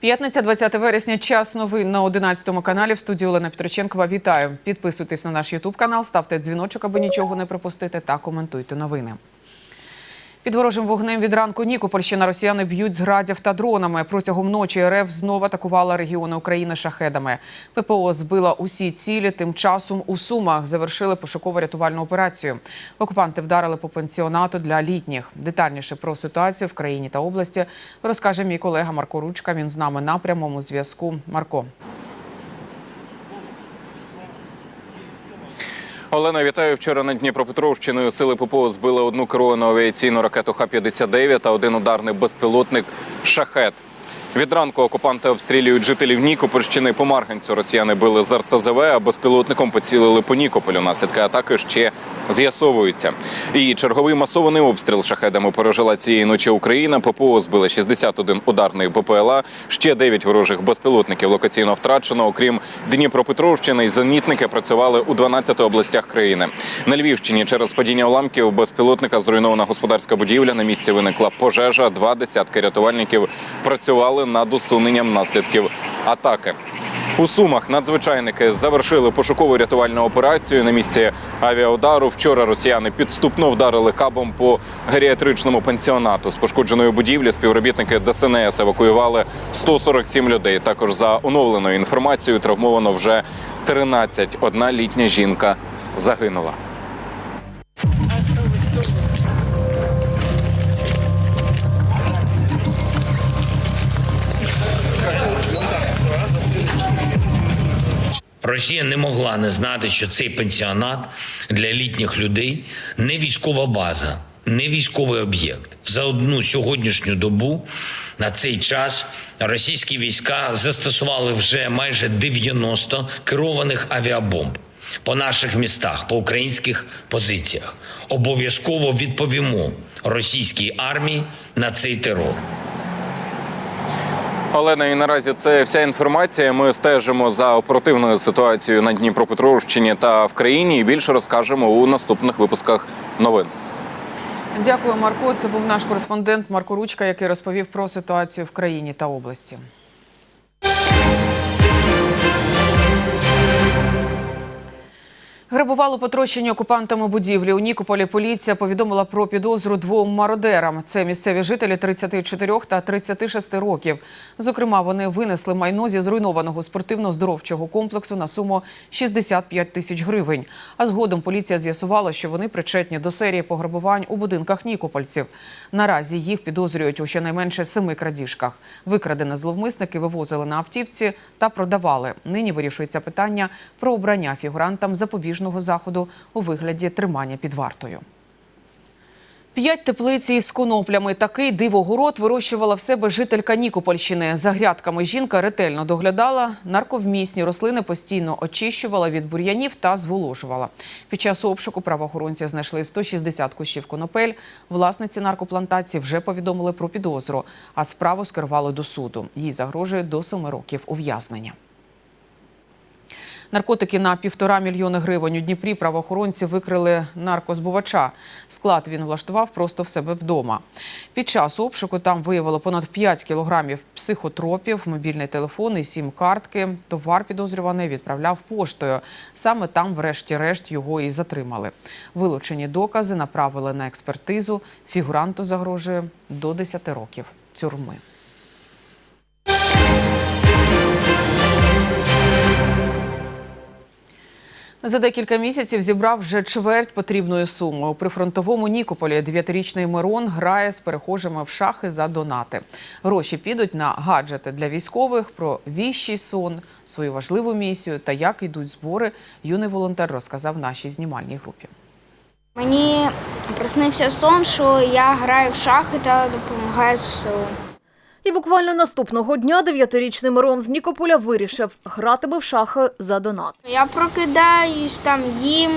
П'ятниця, 20 вересня, час новин на 11 каналі. В студії Олена Петроченкова. Вітаю. Підписуйтесь на наш Ютуб канал, ставте дзвіночок, аби нічого не пропустити, та коментуйте новини. Під ворожим вогнем від ранку Нікопольщина росіяни б'ють з градів та дронами. Протягом ночі РФ знову атакувала регіони України шахедами. ППО збила усі цілі. Тим часом у Сумах завершили пошуково-рятувальну операцію. Окупанти вдарили по пенсіонату для літніх. Детальніше про ситуацію в країні та області розкаже мій колега Марко Ручка. Він з нами на прямому зв'язку. Марко. Олена, вітаю. Вчора на Дніпропетровщиною сили ППО збили одну керовану авіаційну ракету Х-59 та один ударний безпілотник «Шахет». Від ранку окупанти обстрілюють жителів Нікопольщини. По Марганцю росіяни били з РСЗВ, а безпілотником поцілили по Нікополю. Наслідки атаки ще з'ясовуються. І черговий масований обстріл шахедами пережила цієї ночі Україна. ППО збили 61 ударний БПЛА, ще 9 ворожих безпілотників локаційно втрачено. Окрім Дніпропетровщини, зенітники працювали у 12 областях країни. На Львівщині через падіння уламків безпілотника зруйнована господарська будівля. На місці виникла пожежа. Два десятки рятувальників працювали над усуненням наслідків атаки. У Сумах надзвичайники завершили пошукову рятувальну операцію на місці авіаудару. Вчора росіяни підступно вдарили кабом по геріатричному пансіонату. З пошкодженої будівлі співробітники ДСНС евакуювали 147 людей. Також за оновленою інформацією травмовано вже 13. Одна літня жінка загинула. Росія не могла не знати, що цей пенсіонат для літніх людей не військова база, не військовий об'єкт. За одну сьогоднішню добу на цей час російські війська застосували вже майже 90 керованих авіабомб по наших містах, по українських позиціях. Обов'язково відповімо російській армії на цей терор. Олена, і наразі це вся інформація. Ми стежимо за оперативною ситуацією на Дніпропетровщині та в країні. І більше розкажемо у наступних випусках новин. Дякую, Марко. Це був наш кореспондент Марко Ручка, який розповів про ситуацію в країні та області. Грабували потрощені окупантами будівлі. У Нікополі поліція повідомила про підозру двом мародерам. Це місцеві жителі 34 та 36 років. Зокрема, вони винесли майно зі зруйнованого спортивно-здоровчого комплексу на суму 65 тисяч гривень. А згодом поліція з'ясувала, що вони причетні до серії пограбувань у будинках нікопольців. Наразі їх підозрюють у щонайменше семи крадіжках. Викрадене зловмисники вивозили на автівці та продавали. Нині вирішується питання про обрання фігурантам запобіжного заходу у вигляді тримання під вартою. П'ять теплиць із коноплями. Такий дивогород вирощувала в себе жителька Нікопольщини. За грядками жінка ретельно доглядала. Нарковмісні рослини постійно очищувала від бур'янів та зволожувала. Під час обшуку правоохоронці знайшли 160 кущів конопель. Власниці наркоплантації вже повідомили про підозру, а справу скерували до суду. Їй загрожує до семи років ув'язнення. Наркотики на півтора мільйони гривень у Дніпрі правоохоронці викрили наркозбувача. Склад він влаштував просто в себе вдома. Під час обшуку там виявило понад 5 кілограмів психотропів, мобільний телефон і сім картки. Товар підозрюваний відправляв поштою. Саме там, врешті-решт, його і затримали. Вилучені докази направили на експертизу. Фігуранту загрожує до 10 років тюрми. За декілька місяців зібрав вже чверть потрібної суми. У прифронтовому Нікополі дев'ятирічний Мирон грає з перехожими в шахи за донати. Гроші підуть на гаджети для військових, про віщий сон, свою важливу місію та як йдуть збори. Юний волонтер розказав нашій знімальній групі. Мені приснився сон, що я граю в шахи та допомагаю ЗСУ. І буквально наступного дня дев'ятирічний Мирон з Нікополя вирішив гратиме в шахи за донат. Я прокидаюсь там їм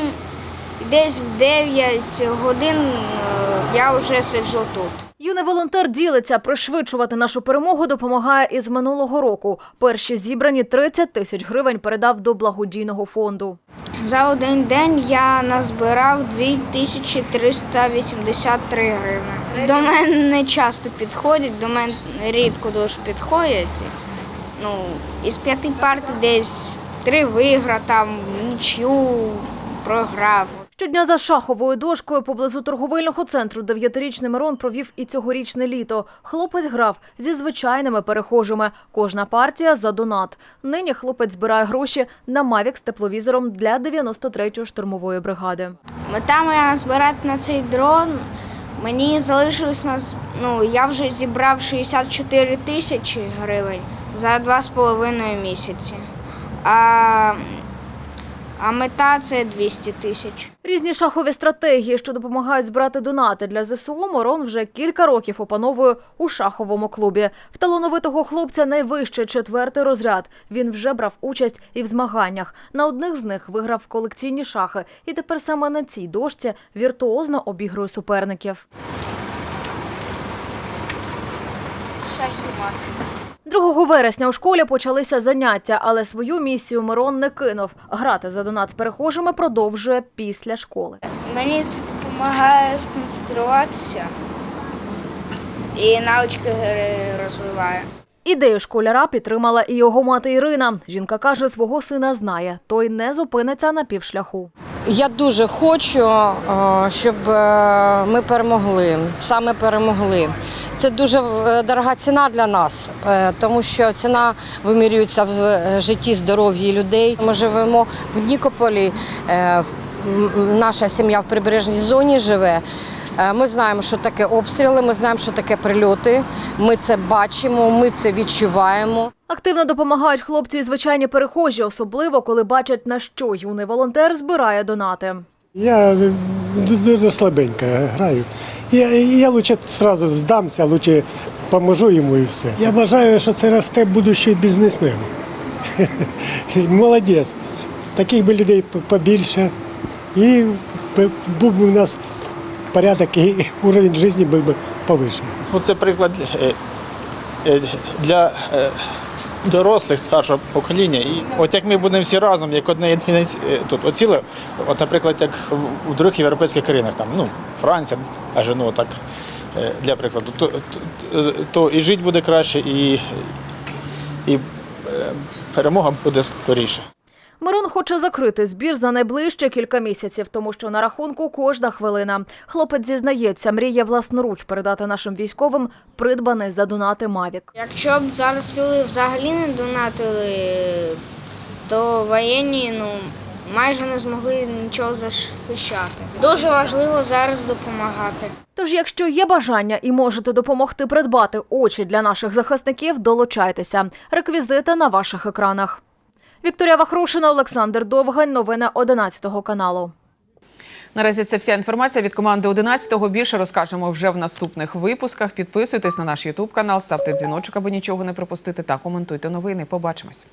десь в 9 годин е, я вже сиджу тут. Юний волонтер ділиться, пришвидшувати нашу перемогу допомагає із минулого року. Перші зібрані 30 тисяч гривень передав до благодійного фонду. За один день я назбирав 2383 гривни. До мене не часто підходять, до мене рідко дуже підходять. ну, із п'яти партій десь три виграв, там нічю програв. Щодня за шаховою дошкою поблизу торговельного центру дев'ятирічний Мирон провів і цьогорічне літо. Хлопець грав зі звичайними перехожими. Кожна партія за донат. Нині хлопець збирає гроші на Мавік з тепловізором для 93-ї штурмової бригади. Мета моя збирати на цей дрон. Мені залишилось на з- ну, я вже зібрав 64 тисячі гривень за два з половиною місяці. А, а мета це 200 тисяч. Різні шахові стратегії, що допомагають збирати донати для ЗСУ, Мирон вже кілька років опановує у шаховому клубі. В талановитого хлопця найвищий четвертий розряд. Він вже брав участь і в змаганнях. На одних з них виграв колекційні шахи, і тепер саме на цій дошці віртуозно обігрує суперників. Шахімат. 2 вересня у школі почалися заняття, але свою місію Мирон не кинув. Грати за донат з перехожими продовжує після школи. Мені це допомагає сконцентруватися і навички гри розвиває. Ідею школяра підтримала і його мати Ірина. Жінка каже, свого сина знає, той не зупиниться на півшляху. Я дуже хочу, е, щоб е, ми перемогли, саме перемогли. Це дуже е, дорога ціна для нас, е, тому що ціна вимірюється в е, житті здоров'ї людей. Ми живемо в Нікополі, наша сім'я в прибережній зоні живе. Ми знаємо, що таке обстріли, ми знаємо, що таке прильоти. Ми це бачимо, ми це відчуваємо. Активно допомагають хлопці і звичайні перехожі, особливо коли бачать, на що юний волонтер збирає донати. Я дуже слабенько граю. Я, я лучше сразу здамся, лучше поможу йому і все. Я вважаю, що це росте будущий бізнесмен. Молодець. Таких би людей побільше. І був би у нас порядок і уровень життя був би повищений. Ну, це приклад е, е, для е, дорослих старшого покоління. І от як ми будемо всі разом, як одне єдине е, тут оціле, от, наприклад, як в- других європейських країнах, там, ну, Франція, аж ну так, е, для прикладу, то, то, то і жити буде краще, і, і е, перемога буде скоріше. Мирон хоче закрити збір за найближче кілька місяців, тому що на рахунку кожна хвилина. Хлопець зізнається, мріє власноруч передати нашим військовим придбаний за донати Мавік. Якщо б зараз люди взагалі не донатили, то воєнні ну, майже не змогли нічого захищати. Дуже важливо зараз допомагати. Тож, якщо є бажання і можете допомогти придбати очі для наших захисників, долучайтеся. Реквізити на ваших екранах. Вікторія Вахрушина, Олександр Довгань. Новини 11 каналу. Наразі це вся інформація від команди 11-го. Більше розкажемо вже в наступних випусках. Підписуйтесь на наш Ютуб канал, ставте дзвіночок, аби нічого не пропустити та коментуйте новини. Побачимось.